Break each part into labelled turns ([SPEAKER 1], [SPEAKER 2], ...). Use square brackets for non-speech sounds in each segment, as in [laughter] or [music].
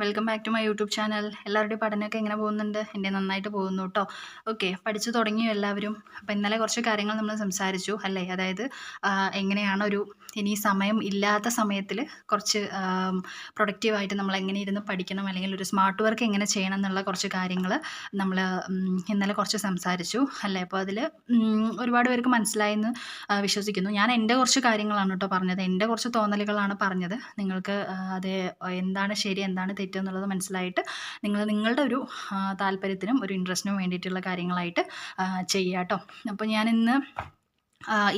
[SPEAKER 1] Welcome back to my YouTube channel എല്ലാവരുടെയും പഠനമൊക്കെ എങ്ങനെ പോകുന്നുണ്ട്? എന്റെ നന്നായിട്ട് പോകുന്നു കേട്ടോ ഓക്കെ പഠിച്ചു തുടങ്ങിയോ എല്ലാവരും? അപ്പോൾ ഇന്നലെ കുറച്ച് കാര്യങ്ങൾ നമ്മൾ സംസാരിച്ചു അല്ലേ? അതായത് എങ്ങനെയാണ് ഒരു ഇനി സമയം ഇല്ലാത്ത സമയത്തിൽ കുറച്ച് പ്രൊഡക്റ്റീവായിട്ട് നമ്മൾ എങ്ങനെ ഇരുന്ന് പഠിക്കണം? അല്ലെങ്കിൽ ഒരു സ്മാർട്ട് വർക്ക് എങ്ങനെ ചെയ്യണം എന്നുള്ള കുറച്ച് കാര്യങ്ങൾ നമ്മൾ ഇന്നലെ കുറച്ച് സംസാരിച്ചു അല്ലേ? അപ്പോൾ അതിൽ ഒരുപാട് പേർക്ക് മനസ്സിലായെന്ന് വിശ്വസിക്കുന്നു. ഞാൻ എന്റെ കുറച്ച് കാര്യങ്ങളാണ് കേട്ടോ പറഞ്ഞത്. എന്റെ കുറച്ച് തോന്നലുകളാണ് പറഞ്ഞത്. നിങ്ങൾക്ക് അത് എന്താണ് ശരി എന്താണ് തെറ്റ് എന്നുള്ളത് മനസ്സിലായിട്ട് നിങ്ങൾ നിങ്ങളുടെ ഒരു താല്പര്യത്തിനും ഒരു ഇൻട്രസ്റ്റിനും വേണ്ടിയിട്ടുള്ള കാര്യങ്ങളായിട്ട് ചെയ്യുക കേട്ടോ. അപ്പോൾ ഞാൻ ഇന്ന്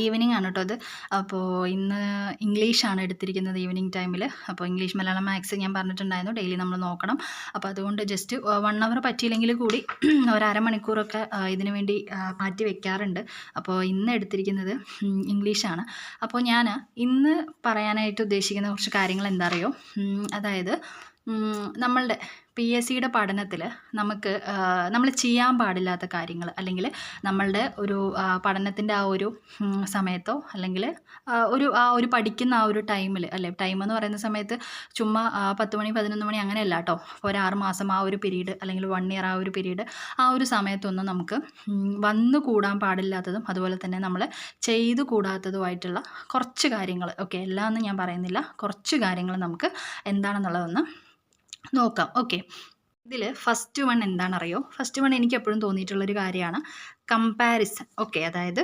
[SPEAKER 1] ഈവനിങ് ആണ് കേട്ടോ അത് അപ്പോൾ ഇന്ന് ഇംഗ്ലീഷാണ് എടുത്തിരിക്കുന്നത് ഈവനിങ് ടൈമിൽ അപ്പോൾ ഇംഗ്ലീഷ് മലയാളം മാത്സ് ഞാൻ പറഞ്ഞിട്ടുണ്ടായിരുന്നു. ഡെയിലി നമ്മൾ നോക്കണം. അപ്പോൾ അതുകൊണ്ട് ജസ്റ്റ് വൺ അവർ പറ്റിയില്ലെങ്കിൽ കൂടി [clears throat] ഒരമണിക്കൂറൊക്കെ ഇതിനു വേണ്ടി മാറ്റി വെക്കാറുണ്ട്. അപ്പോൾ ഇന്ന് എടുത്തിരിക്കുന്നത് ഇംഗ്ലീഷാണ് അപ്പോൾ ഞാൻ ഇന്ന് പറയാനായിട്ട് ഉദ്ദേശിക്കുന്ന കുറച്ച് കാര്യങ്ങൾ എന്താ അറിയോ? അതായത് നമ്മളുടെ പി എസ് സിയുടെ പഠനത്തിൽ നമുക്ക് നമ്മൾ ചെയ്യാൻ പാടില്ലാത്ത കാര്യങ്ങൾ അല്ലെങ്കിൽ നമ്മളുടെ ഒരു പഠനത്തിന്റെ ആ ഒരു സമയത്തോ അല്ലെങ്കിൽ ഒരു ആ ഒരു പഠിക്കുന്ന ആ ഒരു ടൈമിൽ അല്ലെ ടൈം എന്ന് പറയുന്ന സമയത്ത് ചുമ്മാ പത്ത് മണി പതിനൊന്ന് മണി അങ്ങനെയല്ല കേട്ടോ ഒരു ആറ് മാസം ആ ഒരു പീരീഡ് അല്ലെങ്കിൽ വൺ ഇയർ ആ ഒരു പീരീഡ് ആ ഒരു സമയത്തൊന്നും നമുക്ക് വന്നു കൂടാൻ പാടില്ലാത്തതും അതുപോലെ തന്നെ നമ്മൾ ചെയ്തു കൂടാത്തതുമായിട്ടുള്ള കുറച്ച് കാര്യങ്ങൾ ഓക്കെ എല്ലാം ഒന്നും ഞാൻ പറയുന്നില്ല. കുറച്ച് കാര്യങ്ങൾ നമുക്ക് എന്താണെന്നുള്ളതൊന്ന് നോക്കാം. ഓക്കെ ഇതിൽ ഫസ്റ്റ് വൺ എന്താണെന്നറിയോ? ഫസ്റ്റ് വൺ എനിക്ക് എപ്പോഴും തോന്നിയിട്ടുള്ളൊരു കാര്യമാണ് കമ്പാരിസൺ ഓക്കെ അതായത്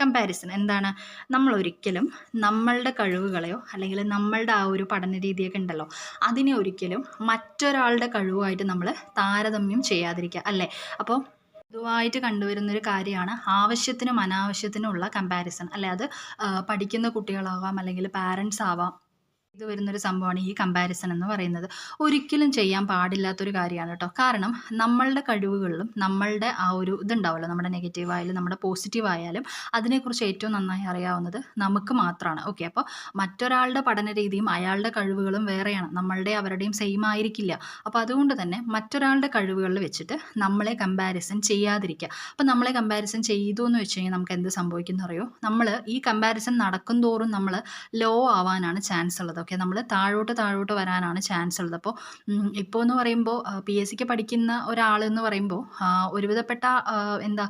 [SPEAKER 1] കമ്പാരിസൺ എന്താണ്? നമ്മൾ ഒരിക്കലും നമ്മളുടെ കഴിവുകളെയോ അല്ലെങ്കിൽ നമ്മളുടെ ആ ഒരു പഠന രീതിയൊക്കെ ഉണ്ടല്ലോ അതിനെ ഒരിക്കലും മറ്റൊരാളുടെ കഴിവുമായിട്ട് നമ്മൾ താരതമ്യം ചെയ്യാതിരിക്കുക അല്ലേ? അപ്പോൾ പൊതുവായിട്ട് കണ്ടുവരുന്നൊരു കാര്യമാണ് ആവശ്യത്തിനും അനാവശ്യത്തിനുമുള്ള കമ്പാരിസൺ അല്ലെ? അത് പഠിക്കുന്ന കുട്ടികളാവാം അല്ലെങ്കിൽ പാരൻസ് ആവാം. ഇത് വരുന്നൊരു സംഭവമാണ് ഈ കമ്പാരിസൺ എന്ന് പറയുന്നത്. ഒരിക്കലും ചെയ്യാൻ പാടില്ലാത്തൊരു കാര്യമാണ് കേട്ടോ. കാരണം നമ്മളുടെ കഴിവുകളിലും നമ്മളുടെ ആ ഒരു ഇതുണ്ടാവുമല്ലോ നമ്മുടെ നെഗറ്റീവ് ആയാലും നമ്മുടെ പോസിറ്റീവ് ആയാലും അതിനെക്കുറിച്ച് ഏറ്റവും നന്നായി അറിയാവുന്നത് നമുക്ക് മാത്രമാണ്. ഓക്കെ അപ്പോൾ മറ്റൊരാളുടെ പഠന രീതിയും അയാളുടെ കഴിവുകളും വേറെയാണ്. നമ്മളുടെ അവരുടെയും സെയിം ആയിരിക്കില്ല. അപ്പോൾ അതുകൊണ്ട് തന്നെ മറ്റൊരാളുടെ കഴിവുകളിൽ വെച്ചിട്ട് നമ്മളെ കമ്പാരിസൺ ചെയ്യാതിരിക്കുക. അപ്പോൾ നമ്മളെ കമ്പാരിസൺ ചെയ്തു എന്ന് വെച്ച് കഴിഞ്ഞാൽ നമുക്ക് എന്ത് സംഭവിക്കുന്നറിയോ നമ്മൾ ഈ കമ്പാരിസൺ നടക്കും തോറും നമ്മൾ ലോ ആവാനാണ് ചാൻസ് ഉള്ളത്. ഓക്കെ നമ്മൾ താഴോട്ട് താഴോട്ട് വരാനാണ് ചാൻസ് ഉള്ളത്. അപ്പോൾ ഇപ്പോൾ എന്ന് പറയുമ്പോൾ പി എസ് സിക്ക് പഠിക്കുന്ന ഒരാൾ എന്ന് പറയുമ്പോൾ ഒരുവിധപ്പെട്ട എന്താ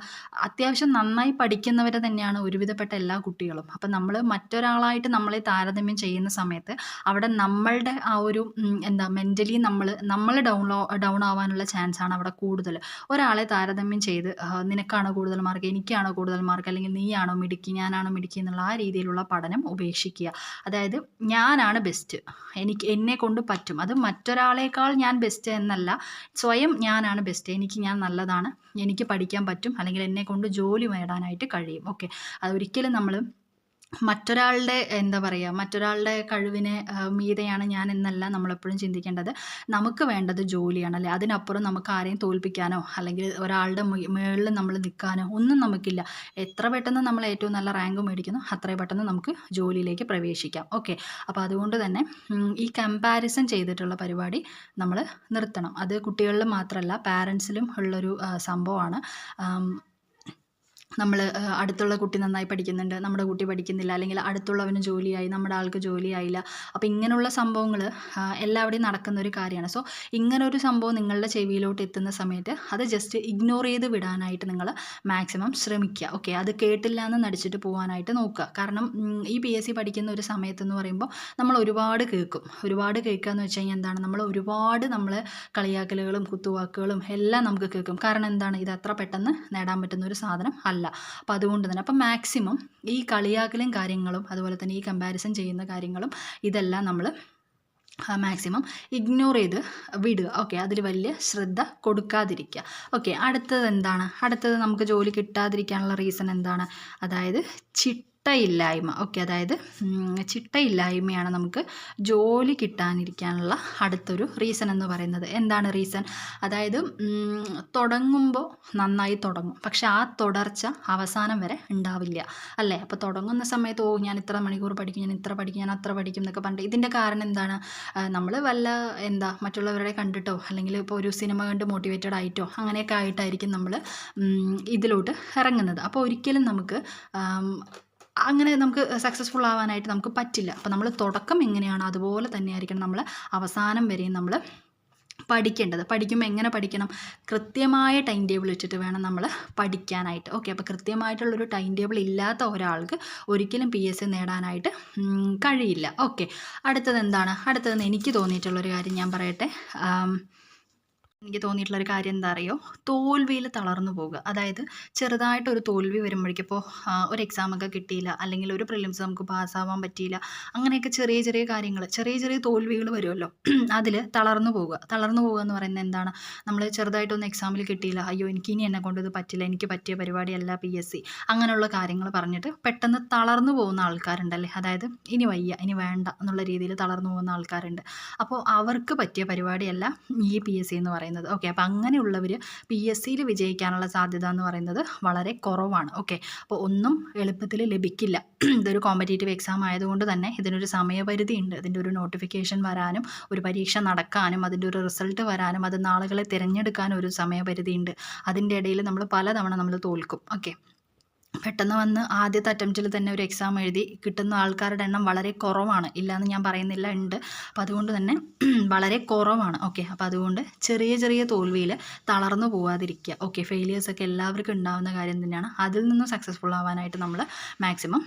[SPEAKER 1] അത്യാവശ്യം നന്നായി പഠിക്കുന്നവർ തന്നെയാണ് ഒരുവിധപ്പെട്ട എല്ലാ കുട്ടികളും. അപ്പം നമ്മൾ മറ്റൊരാളായിട്ട് നമ്മളെ താരതമ്യം ചെയ്യുന്ന സമയത്ത് അവിടെ നമ്മളുടെ ആ ഒരു എന്താ മെന്റലി നമ്മൾ നമ്മൾ ഡൗൺ ഡൗൺ ആവാനുള്ള ചാൻസാണ് അവിടെ കൂടുതൽ ഒരാളെ താരതമ്യം ചെയ്ത് നിനക്കാണോ കൂടുതൽ മാർക്ക് എനിക്കാണോ കൂടുതൽ മാർക്ക് അല്ലെങ്കിൽ നീയാണോ മിടുക്കി ഞാനാണോ മിടുക്കി എന്നുള്ള ആ രീതിയിലുള്ള പഠനം ഉപേക്ഷിക്കുക. അതായത് ഞാനാണ് ബെസ്റ്റ് എനിക്ക് എന്നെ കൊണ്ട് പറ്റും. അത് മറ്റൊരാളേക്കാൾ ഞാൻ ബെസ്റ്റ് എന്നല്ല. സ്വയം ഞാനാണ് ബെസ്റ്റ് എനിക്ക് ഞാൻ നല്ലതാണ്. എനിക്ക് പഠിക്കാൻ പറ്റും. അല്ലെങ്കിൽ എന്നെ കൊണ്ട് ജോലി നേടാനായിട്ട് കഴിയും. ഓക്കെ അതൊരിക്കലും നമ്മൾ മറ്റൊരാളുടെ എന്താ പറയുക മറ്റൊരാളുടെ കഴിവിനെ മീതയാണ് ഞാൻ എന്നല്ല നമ്മളെപ്പോഴും ചിന്തിക്കേണ്ടത്. നമുക്ക് വേണ്ടത് ജോലിയാണ്. അല്ലേ? അതിനപ്പുറം നമുക്ക് ആരെയും തോൽപ്പിക്കാനോ അല്ലെങ്കിൽ ഒരാളുടെ മുകളിൽ നമ്മൾ നിൽക്കാനോ ഒന്നും നമുക്കില്ല. എത്ര പെട്ടെന്ന് നമ്മൾ ഏറ്റവും നല്ല റാങ്ക് മേടിക്കുന്നു അത്രയും പെട്ടെന്ന് നമുക്ക് ജോലിയിലേക്ക് പ്രവേശിക്കാം. ഓക്കെ. അപ്പോൾ അതുകൊണ്ട് തന്നെ ഈ കമ്പാരിസൺ ചെയ്തിട്ടുള്ള പരിപാടി നമ്മൾ നിർത്തണം. അത് കുട്ടികളിൽ മാത്രമല്ല പാരൻസിലും ഉള്ളൊരു സംഭവമാണ്. നമ്മൾ അടുത്തുള്ള കുട്ടി നന്നായി പഠിക്കുന്നുണ്ട് നമ്മുടെ കുട്ടി പഠിക്കുന്നില്ല അല്ലെങ്കിൽ അടുത്തുള്ളവന് ജോലിയായി നമ്മുടെ ആൾക്ക് ജോലിയായില്ല. അപ്പോൾ ഇങ്ങനെയുള്ള സംഭവങ്ങൾ എല്ലാവിടെയും നടക്കുന്ന ഒരു കാര്യമാണ്. സോ ഇങ്ങനെ ഒരു സംഭവം നിങ്ങളുടെ ചെവിയിലോട്ട് എത്തുന്ന സമയത്ത് അത് ജസ്റ്റ് ഇഗ്നോർ ചെയ്ത് വിടാനായിട്ട് നിങ്ങൾ മാക്സിമം ശ്രമിക്കുക. ഓക്കെ അത് കേട്ടില്ല എന്ന് നടിച്ചിട്ട് പോകാനായിട്ട് നോക്കുക. കാരണം ഈ പി എസ് സി പഠിക്കുന്ന ഒരു സമയത്തെന്ന് പറയുമ്പോൾ നമ്മൾ ഒരുപാട് കേൾക്കും. ഒരുപാട് കേൾക്കുക എന്ന് വെച്ച് കഴിഞ്ഞാൽ എന്താണ്? നമ്മൾ ഒരുപാട് നമ്മൾ കളിയാക്കലുകളും കുത്തുവാക്കുകളും എല്ലാം നമുക്ക് കേൾക്കും. കാരണം എന്താണ്? ഇത് അത്ര പെട്ടെന്ന് നേടാൻ പറ്റുന്ന ഒരു സാധനം അല്ല. അപ്പോൾ അതുകൊണ്ട് തന്നെ അപ്പം മാക്സിമം ഈ കളിയാക്കലും കാര്യങ്ങളും അതുപോലെ തന്നെ ഈ കമ്പാരിസൺ ചെയ്യുന്ന കാര്യങ്ങളും ഇതെല്ലാം നമ്മൾ മാക്സിമം ഇഗ്നോർ ചെയ്ത് വിടുക. ഓക്കെ അതിൽ വലിയ ശ്രദ്ധ കൊടുക്കാതിരിക്കുക. ഓക്കെ അടുത്തത് എന്താണ്? അടുത്തത് നമുക്ക് ജോലി കിട്ടാതിരിക്കാനുള്ള റീസൺ എന്താണ്? അതായത് ചിട്ടയില്ലായ്മ. ഓക്കെ അതായത് ചിട്ടയില്ലായ്മയാണ് നമുക്ക് ജോലി കിട്ടാനിരിക്കാനുള്ള അടുത്തൊരു റീസൺ എന്ന് പറയുന്നത്. എന്താണ് റീസൺ അതായത് തുടങ്ങുമ്പോൾ നന്നായി തുടങ്ങും. പക്ഷെ ആ തുടർച്ച അവസാനം വരെ ഉണ്ടാവില്ല. അല്ലേ? അപ്പോൾ തുടങ്ങുന്ന സമയത്ത് ഓ ഞാൻ ഇത്ര മണിക്കൂർ പഠിക്കും ഞാൻ ഇത്ര പഠിക്കും ഞാൻ അത്ര പഠിക്കും എന്നൊക്കെ പറഞ്ഞിട്ട് ഇതിന്റെ കാരണം എന്താണ്? നമ്മൾ വല്ല എന്താ മറ്റുള്ളവരുടെ കണ്ടിട്ടോ അല്ലെങ്കിൽ ഇപ്പോൾ ഒരു സിനിമ കണ്ട് മോട്ടിവേറ്റഡ് ആയിട്ടോ അങ്ങനെയൊക്കെ ആയിട്ടായിരിക്കും നമ്മൾ ഇതിലോട്ട് ഇറങ്ങുന്നത്. അപ്പോൾ ഒരിക്കലും നമുക്ക് അങ്ങനെ നമുക്ക് സക്സസ്ഫുൾ ആവാനായിട്ട് നമുക്ക് പറ്റില്ല. അപ്പോൾ നമ്മൾ തുടക്കം എങ്ങനെയാണ് അതുപോലെ തന്നെ ആയിരിക്കണം നമ്മൾ അവസാനം വരെയും നമ്മൾ പഠിക്കേണ്ടത്. പഠിക്കുമ്പോൾ എങ്ങനെ പഠിക്കണം? കൃത്യമായ ടൈം ടേബിൾ വെച്ചിട്ട് വേണം നമ്മൾ പഠിക്കാനായിട്ട്. ഓക്കെ അപ്പോൾ കൃത്യമായിട്ടുള്ളൊരു ടൈം ടേബിൾ ഇല്ലാത്ത ഒരാൾക്ക് ഒരിക്കലും പി എസ് സി നേടാനായിട്ട് കഴിയില്ല. ഓക്കെ അടുത്തത് എന്താണ്? അടുത്തതെന്ന് എനിക്ക് തോന്നിയിട്ടുള്ളൊരു കാര്യം ഞാൻ പറയട്ടെ. എനിക്ക് തോന്നിയിട്ടുള്ളൊരു കാര്യം എന്താ അറിയോ തോൽവിയിൽ തളർന്നു പോകുക അതായത് ചെറുതായിട്ട് ഒരു തോൽവി വരുമ്പോഴേക്കും ഇപ്പോൾ ഒരു എക്സാമൊക്കെ കിട്ടിയില്ല അല്ലെങ്കിൽ ഒരു പ്രിലിംസ് നമുക്ക് പാസ്സാവാൻ പറ്റിയില്ല അങ്ങനെയൊക്കെ ചെറിയ ചെറിയ കാര്യങ്ങൾ ചെറിയ ചെറിയ തോൽവികൾ വരുമല്ലോ. [clears throat] അതിൽ തളർന്നു പോവുക. തളർന്നു പോകുക എന്ന് പറയുന്നത് എന്താണ്? നമ്മൾ ചെറുതായിട്ടൊന്ന് എക്സാമിൽ കിട്ടിയില്ല. അയ്യോ എനിക്ക് ഇനി എന്നെ കൊണ്ട് ഇത് പറ്റില്ല. എനിക്ക് പറ്റിയ പരിപാടിയല്ല പി എസ് സി അങ്ങനെയുള്ള കാര്യങ്ങൾ പറഞ്ഞിട്ട് പെട്ടെന്ന് തളർന്നു പോകുന്ന ആൾക്കാരുണ്ടല്ലേ? അതായത് ഇനി വയ്യ ഇനി വേണ്ട എന്നുള്ള രീതിയിൽ തളർന്നു പോകുന്ന ആൾക്കാരുണ്ട്. അപ്പോൾ അവർക്ക് പറ്റിയ പരിപാടിയല്ല ഈ പി എസ് സി എന്ന് പറയുന്നത്. ഓക്കെ അപ്പോൾ അങ്ങനെയുള്ളവർ പി എസ് സിയിൽ വിജയിക്കാനുള്ള സാധ്യത എന്ന് പറയുന്നത് വളരെ കുറവാണ്. ഓക്കെ അപ്പോൾ ഒന്നും എളുപ്പത്തിൽ ലഭിക്കില്ല. [clears throat] ഇതൊരു കോമ്പറ്റേറ്റീവ് എക്സാം ആയതുകൊണ്ട് തന്നെ ഇതിനൊരു സമയപരിധി ഉണ്ട്. ഇതിന്റെ ഒരു നോട്ടിഫിക്കേഷൻ വരാനും ഒരു പരീക്ഷ നടക്കാനും അതിന്റെ ഒരു റിസൾട്ട് വരാനും അത് നാളുകളെ തിരഞ്ഞെടുക്കാനും ഒരു സമയപരിധി ഉണ്ട്. അതിന്റെ ഇടയിൽ നമ്മൾ പലതവണ നമ്മൾ തോൽക്കും. ഓക്കെ പെട്ടെന്ന് വന്ന് ആദ്യത്തെ അറ്റംപ്റ്റിൽ തന്നെ ഒരു എക്സാം എഴുതി കിട്ടുന്ന ആൾക്കാരുടെ എണ്ണം വളരെ കുറവാണ്. ഇല്ലയെന്ന് ഞാൻ പറയുന്നില്ല ഉണ്ട്. അപ്പോൾ അതുകൊണ്ട് തന്നെ [clears throat] വളരെ കുറവാണ്. ഓക്കെ അപ്പോൾ അതുകൊണ്ട് ചെറിയ ചെറിയ തോൽവിയിൽ തളർന്നു പോവാതിരിക്കുക. ഓക്കെ ഫെയിലിയേഴ്സൊക്കെ എല്ലാവർക്കും ഉണ്ടാകുന്ന കാര്യം തന്നെയാണ്. അതിൽ നിന്നും സക്സസ്ഫുൾ ആവാനായിട്ട് നമ്മൾ മാക്സിമം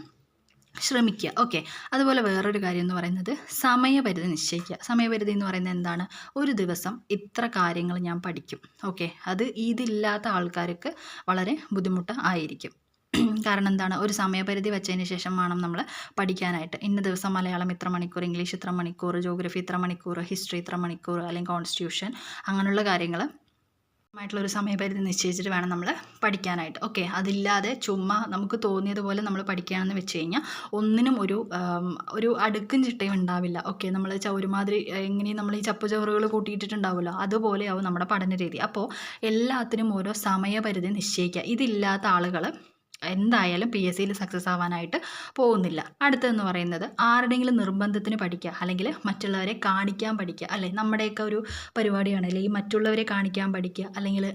[SPEAKER 1] ശ്രമിക്കുക. ഓക്കെ അതുപോലെ വേറൊരു കാര്യം എന്ന് പറയുന്നത് സമയപരിധി നിശ്ചയിക്കുക. സമയപരിധി എന്ന് പറയുന്നത് എന്താണ്? ഒരു ദിവസം ഇത്ര കാര്യങ്ങൾ ഞാൻ പഠിക്കും. ഓക്കെ അത് ഇതില്ലാത്ത ആൾക്കാർക്ക് വളരെ ബുദ്ധിമുട്ട് ആയിരിക്കും. [clears throat] കാരണം എന്താണ്? ഒരു സമയപരിധി വെച്ചതിന് ശേഷം വേണം നമ്മൾ പഠിക്കാനായിട്ട്. ഇന്ന ദിവസം മലയാളം ഇത്ര മണിക്കൂർ ഇംഗ്ലീഷ് ഇത്ര മണിക്കൂർ ജോഗ്രഫി ഇത്ര മണിക്കൂർ ഹിസ്റ്ററി ഇത്ര മണിക്കൂർ അല്ലെങ്കിൽ കോൺസ്റ്റിറ്റ്യൂഷൻ അങ്ങനെയുള്ള കാര്യങ്ങൾ ആയിട്ടുള്ള ഒരു സമയപരിധി നിശ്ചയിച്ചിട്ട് വേണം നമ്മൾ പഠിക്കാനായിട്ട്. ഓക്കെ അതില്ലാതെ ചുമ്മാ നമുക്ക് തോന്നിയതുപോലെ നമ്മൾ പഠിക്കുകയാണെന്ന് വെച്ച് കഴിഞ്ഞാൽ ഒന്നിനും ഒരു ഒരു അടുക്കും ചിട്ടയും ഉണ്ടാവില്ല. ഓക്കെ നമ്മൾ ഒരുമാതിരി എങ്ങനെയും നമ്മൾ ഈ ചപ്പ് ചോറുകൾ കൂട്ടിയിട്ടിട്ടുണ്ടാവുമല്ലോ? അതുപോലെയാവും നമ്മുടെ പഠന രീതി അപ്പോൾ എല്ലാത്തിനും ഓരോ സമയപരിധി നിശ്ചയിക്കുക. ഇതില്ലാത്ത ആളുകൾ എന്തായാലും പി എസ് സിയിൽ സക്സസ് ആവാനായിട്ട് പോകുന്നില്ല. അടുത്തതെന്ന് പറയുന്നത് ആരുടെയെങ്കിലും നിർബന്ധത്തിന് പഠിക്കുക അല്ലെങ്കിൽ മറ്റുള്ളവരെ കാണിക്കാൻ പഠിക്കുക അല്ലേ? നമ്മുടെയൊക്കെ ഒരു പരിപാടിയാണ് അല്ലെങ്കിൽ മറ്റുള്ളവരെ കാണിക്കാൻ പഠിക്കുക അല്ലെങ്കിൽ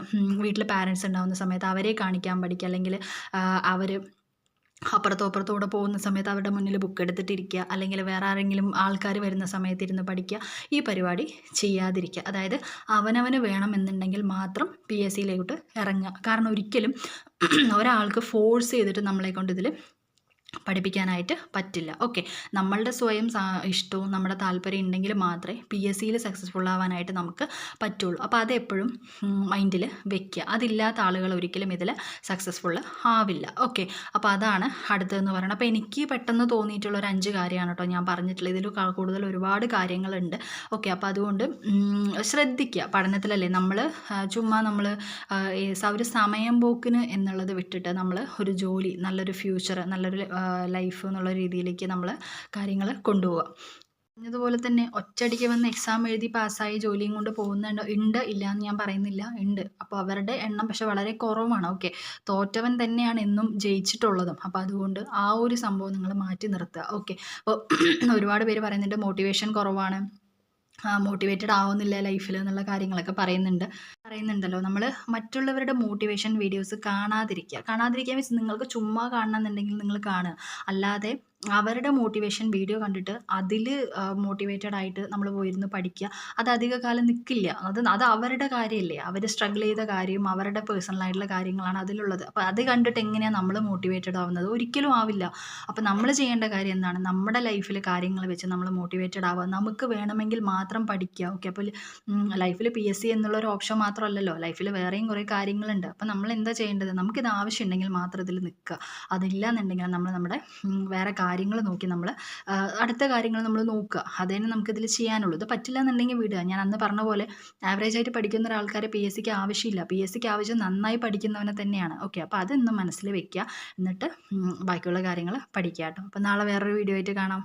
[SPEAKER 1] വീട്ടിൽ പാരൻസ് ഉണ്ടാകുന്ന സമയത്ത് അവരെ കാണിക്കാൻ പഠിക്കുക അല്ലെങ്കിൽ അവർ അപ്പുറത്തോ അപ്പുറത്തോ കൂടെ പോകുന്ന സമയത്ത് അവരുടെ മുന്നിൽ ബുക്ക് എടുത്തിട്ടിരിക്കുക. അല്ലെങ്കിൽ വേറെ ആരെങ്കിലും ആൾക്കാർ വരുന്ന സമയത്ത് ഇരുന്ന് പഠിക്കുക. ഈ പരിപാടി ചെയ്യാതിരിക്കുക. അതായത് അവനവന് വേണമെന്നുണ്ടെങ്കിൽ മാത്രം പി എസ് സിയിലോട്ട് ഇറങ്ങുക. കാരണം ഒരിക്കലും [clears throat] ഒരാൾക്ക് ഫോഴ്സ് ചെയ്തിട്ട് നമ്മളെ കൊണ്ട് ഇതിൽ പഠിപ്പിക്കാനായിട്ട് പറ്റില്ല. ഓക്കെ നമ്മളുടെ സ്വയം ഇഷ്ടവും നമ്മുടെ താല്പര്യം ഉണ്ടെങ്കിൽ മാത്രമേ പി എസ് സിയിൽ സക്സസ്ഫുൾ ആവാനായിട്ട് നമുക്ക് പറ്റുള്ളൂ. അപ്പോൾ അതെപ്പോഴും മൈൻഡിൽ വെക്കുക. അതില്ലാത്ത ആളുകൾ ഒരിക്കലും ഇതിൽ സക്സസ്ഫുൾ ആവില്ല. ഓക്കെ അപ്പോൾ അതാണ് അടുത്തതെന്ന് പറയുന്നത്. അപ്പോൾ എനിക്ക് പെട്ടെന്ന് തോന്നിയിട്ടുള്ള ഒരു അഞ്ച് കാര്യമാണ് കേട്ടോ ഞാൻ പറഞ്ഞിട്ടുള്ളത്. ഇതിൽ കൂടുതൽ ഒരുപാട് കാര്യങ്ങളുണ്ട്. ഓക്കെ അപ്പോൾ അതുകൊണ്ട് ശ്രദ്ധിക്കുക. പഠനത്തിലല്ലേ നമ്മൾ ചുമ്മാ നമ്മൾ ഒരു സമയം പോക്കിന് എന്നുള്ളത് വിട്ടിട്ട് നമ്മൾ ഒരു ജോലി നല്ലൊരു ഫ്യൂച്ചർ നല്ലൊരു ലൈഫ് എന്നുള്ള രീതിയിലേക്ക് നമ്മൾ കാര്യങ്ങൾ കൊണ്ടുപോവുക പറഞ്ഞതുപോലെ തന്നെ ഒറ്റയടിക്ക് വന്ന് എക്സാം എഴുതി പാസ്സായി ജോലിയും കൊണ്ട് പോകുന്നുണ്ട്? ഉണ്ട്. ഇല്ല എന്ന് ഞാൻ പറയുന്നില്ല. ഉണ്ട്. അപ്പോൾ അവരുടെ എണ്ണം പക്ഷെ വളരെ കുറവാണ്. ഓക്കെ തോറ്റവൻ തന്നെയാണ് എന്നും ജയിച്ചിട്ടുള്ളതും. അപ്പോൾ അതുകൊണ്ട് ആ ഒരു സംഭവം നിങ്ങൾ മാറ്റി നിർത്തുക. ഓക്കെ അപ്പോൾ [clears throat] ഒരുപാട് പേര് പറയുന്നുണ്ട് മോട്ടിവേഷൻ കുറവാണ്. മോട്ടിവേറ്റഡ് ആവുന്നില്ല ലൈഫിൽ എന്നുള്ള കാര്യങ്ങളൊക്കെ പറയുന്നുണ്ട്. പറയുന്നുണ്ടല്ലോ. നമ്മൾ മറ്റുള്ളവരുടെ മോട്ടിവേഷൻ വീഡിയോസ് കാണാതിരിക്കുക. കാണാതിരിക്കുക മീൻസ് നിങ്ങൾക്ക് ചുമ്മാ കാണണമെന്നുണ്ടെങ്കിൽ നിങ്ങൾ കാണുക. അല്ലാതെ അവരുടെ മോട്ടിവേഷൻ വീഡിയോ കണ്ടിട്ട് അതിൽ മോട്ടിവേറ്റഡ് ആയിട്ട് നമ്മൾ പോയിരുന്ന് പഠിക്കുക അത് അധിക കാലം നിൽക്കില്ല അത് അത് അവരുടെ കാര്യമല്ലേ അവർ സ്ട്രഗിൾ ചെയ്ത കാര്യം അവരുടെ പേഴ്സണൽ ആയിട്ടുള്ള കാര്യങ്ങളാണ് അതിലുള്ളത്. അപ്പോൾ അത് കണ്ടിട്ട് എങ്ങനെയാണ് നമ്മൾ മോട്ടിവേറ്റഡ് ആവുന്നത്? ഒരിക്കലും ആവില്ല. അപ്പോൾ നമ്മൾ ചെയ്യേണ്ട കാര്യം എന്താണ്? നമ്മുടെ ലൈഫിൽ കാര്യങ്ങൾ വെച്ച് നമ്മൾ മോട്ടിവേറ്റഡ് ആവുക. നമുക്ക് വേണമെങ്കിൽ മാത്രം പഠിക്കുക ഓക്കെ അപ്പോൾ ലൈഫിൽ പി എസ് സി എന്നുള്ള ഒരു ഓപ്ഷൻ മാത്രമല്ലല്ലോ. ലൈഫിൽ വേറെയും കുറേ കാര്യങ്ങളുണ്ട്. അപ്പോൾ നമ്മൾ എന്താ ചെയ്യേണ്ടത്? നമുക്കിത് ആവശ്യമുണ്ടെങ്കിൽ മാത്രം ഇതിൽ നിൽക്കുക അതില്ല എന്നുണ്ടെങ്കിൽ നമ്മൾ നമ്മുടെ വേറെ കാര്യങ്ങൾ നോക്കി നമ്മൾ അടുത്ത കാര്യങ്ങൾ നമ്മൾ നോക്കുക. അത് തന്നെ നമുക്കിതിൽ ചെയ്യാനുള്ളൂ. ഇത് പറ്റില്ല എന്നുണ്ടെങ്കിൽ വിടുക ഞാൻ അന്ന് പറഞ്ഞ പോലെ ആവറേജ് ആയിട്ട് പഠിക്കുന്ന ഒരാൾക്കാരെ പി എസ് സിക്ക് ആവശ്യമില്ല. പി എസ് സിക്ക് ആവശ്യം നന്നായി പഠിക്കുന്നവനെ തന്നെയാണ്. ഓക്കെ അപ്പോൾ അതൊന്നും മനസ്സിൽ വെക്കുക എന്നിട്ട് ബാക്കിയുള്ള കാര്യങ്ങൾ പഠിക്കുക കേട്ടോ. അപ്പോൾ നാളെ വേറൊരു വീഡിയോ ആയിട്ട് കാണാം.